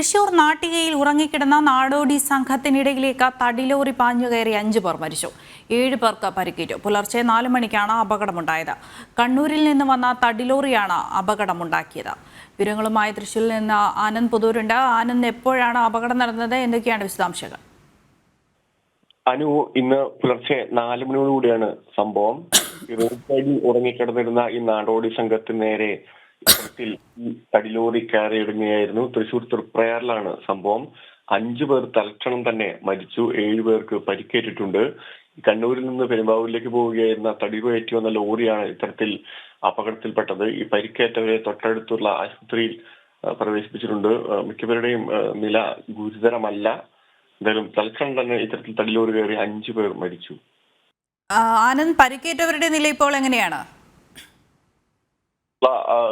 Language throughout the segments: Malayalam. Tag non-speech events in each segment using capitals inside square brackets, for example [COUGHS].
തൃശൂർ നാട്ടികയിൽ ഉറങ്ങിക്കിടന്ന നാടോടി സംഘത്തിനിടയിലേക്ക് തടിലോറി പാഞ്ഞു കയറി അഞ്ചു പേർ മരിച്ചു. ഏഴ് പേർക്ക് പരിക്കേറ്റു. പുലർച്ചെ നാല് മണിക്കാണ് അപകടമുണ്ടായത്. കണ്ണൂരിൽ നിന്ന് വന്ന തടിലോറിയാണ് അപകടമുണ്ടാക്കിയത്. വിവരങ്ങളുമായി തൃശൂരിൽ നിന്ന് ആനന്ദ് പുതൂരുണ്ട്. ആനന്ദ് എപ്പോഴാണ് അപകടം നടന്നത്? എന്തൊക്കെയാണ് വിശദാംശങ്ങൾ? അനു ഇന്ന് പുലർച്ചെ നാല് മണിയോടുകൂടിയാണ് സംഭവം. [COUGHS] ഈ റോഡ് സൈഡിൽ ഉറങ്ങിക്കിടന്നിരുന്ന ഈ നാടോടി സംഘത്തിന് നേരെ ഇത്തരത്തിൽ തടിലോറി കയറിയിടുകയായിരുന്നു തൃശൂർ തൃപ്രയാറിലാണ് സംഭവം. അഞ്ചു പേർ തൽക്ഷണം തന്നെ മരിച്ചു. ഏഴു പേർക്ക് പരിക്കേറ്റിട്ടുണ്ട്. കണ്ണൂരിൽ നിന്ന് പെരുമ്പാവൂരിലേക്ക് പോവുകയായിരുന്ന തടികയറ്റി വന്ന ലോറിയാണ് ഇത്തരത്തിൽ അപകടത്തിൽപ്പെട്ടത്. ഈ പരിക്കേറ്റവരെ തൊട്ടടുത്തുള്ള ആശുപത്രിയിൽ പ്രവേശിപ്പിച്ചിട്ടുണ്ട്. മിക്കവരുടെയും നില ഗുരുതരമല്ല. എന്തായാലും തൽക്ഷണം തന്നെ ഇത്തരത്തിൽ തടിലോറി കയറി അഞ്ചു പേർ മരിച്ചു. ആനന്ദ് പരിക്കേറ്റവരുടെ നില ഇപ്പോൾ എങ്ങനെയാണ്?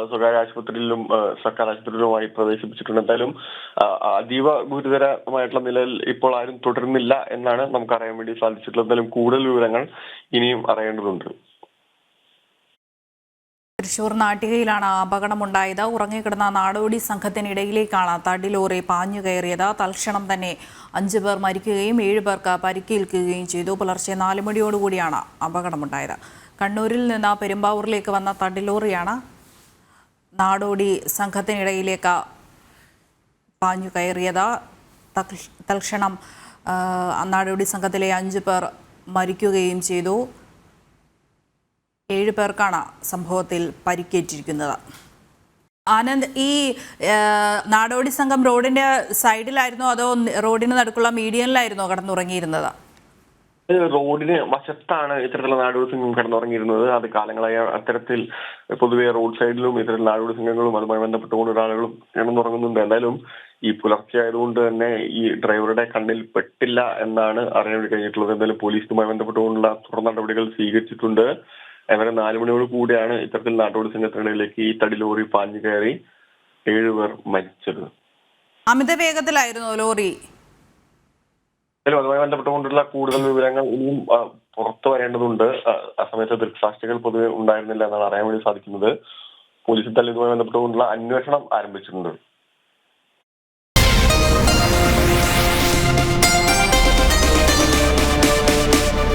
സ്വകാര്യ ആശുപത്രിയിലും സർക്കാർ ആശുപത്രിയിലുമായി പ്രവേശിപ്പിച്ചിട്ടുണ്ട്. എന്തായാലും അതീവ ഗുരുതരമായിട്ടുള്ള നിലയിൽ ഇപ്പോൾ ആരും തുടരുന്നില്ല എന്നാണ് നമുക്ക് അറിയാൻ വേണ്ടി സാധിച്ചിട്ടുള്ളത്. എന്തായാലും കൂടുതൽ വിവരങ്ങൾ ഇനിയും അറിയേണ്ടതുണ്ട്. തൃശൂർ നാട്ടികയിലാണ് അപകടമുണ്ടായത്. ഉറങ്ങിക്കിടന്ന നാടോടി സംഘത്തിനിടയിലേക്കാണ് തടിലോറി പാഞ്ഞു കയറിയത്. തൽക്ഷണം തന്നെ അഞ്ചു പേർ മരിക്കുകയും ഏഴു പേർക്ക് പരിക്കേൽക്കുകയും ചെയ്തു. പുലർച്ചെ നാല് മണിയോടുകൂടിയാണ് അപകടമുണ്ടായത്. കണ്ണൂരിൽ നിന്ന് പെരുമ്പാവൂരിലേക്ക് വന്ന തടിലോറിയാണ് നാടോടി സംഘത്തിനിടയിലേക്ക് പാഞ്ഞു കയറിയത്. തൽക്ഷണം നാടോടി സംഘത്തിലെ അഞ്ച് പേർ മരിക്കുകയും ചെയ്തു. ഏഴ് പേർക്കാണ് സംഭവത്തിൽ പരിക്കേറ്റിരിക്കുന്നത്. ആനന്ദ് ഈ നാടോടി സംഘം റോഡിന്റെ സൈഡിലായിരുന്നോ? അതോ റോഡിന് നടുക്കുള്ള മീഡിയനിലായിരുന്നോ കടന്നുറങ്ങിയിരുന്നത്? റോഡിന് വശത്താണ് ഇത്തരത്തിലുള്ള നാടോടി സംഘം കിടന്നുറങ്ങിയിരുന്നത്. അത് കാലങ്ങളായ അത്തരത്തിൽ പൊതുവെ റോഡ് സൈഡിലും ഇത്തരം നാടോടി സംഘങ്ങളും അതുമായി ബന്ധപ്പെട്ടുകൊണ്ട് ഒരാളുകളും കിടന്നുറങ്ങുന്നുണ്ട്. എന്തായാലും ഈ പുലർച്ചെ ആയതുകൊണ്ട് തന്നെ ഈ ഡ്രൈവറുടെ കണ്ണിൽ പെട്ടില്ല എന്നാണ് അറിയാൻ കഴിഞ്ഞിട്ടുള്ളത്. എന്തായാലും പോലീസുമായി ബന്ധപ്പെട്ടുകൊണ്ടുള്ള തുടർ നടപടികൾ സ്വീകരിച്ചിട്ടുണ്ട്. അങ്ങനെ നാല് മണിയോട് കൂടിയാണ് ഇത്തരത്തിൽ നാടോടി സംഘത്തിനിടയിലേക്ക് ഈ തടി ലോറി പാഞ്ഞു കയറി ഏഴുപേർ മരിച്ചത്. അമിത വേഗത്തിലായിരുന്നു ലോറി. അതുമായി ബന്ധപ്പെട്ടുകൊണ്ടുള്ള കൂടുതൽ വിവരങ്ങൾ ഇനിയും പുറത്തു വരേണ്ടതുണ്ട്. ആ സമയത്ത് ദൃക്സാക്ഷികൾ പൊതുവെ ഉണ്ടായിരുന്നില്ല എന്നാണ് അറിയാൻ വേണ്ടി സാധിക്കുന്നത്. പോലീസ് തന്നെ ഇതുമായി ബന്ധപ്പെട്ടുകൊണ്ടുള്ള അന്വേഷണം ആരംഭിച്ചിട്ടുണ്ട്.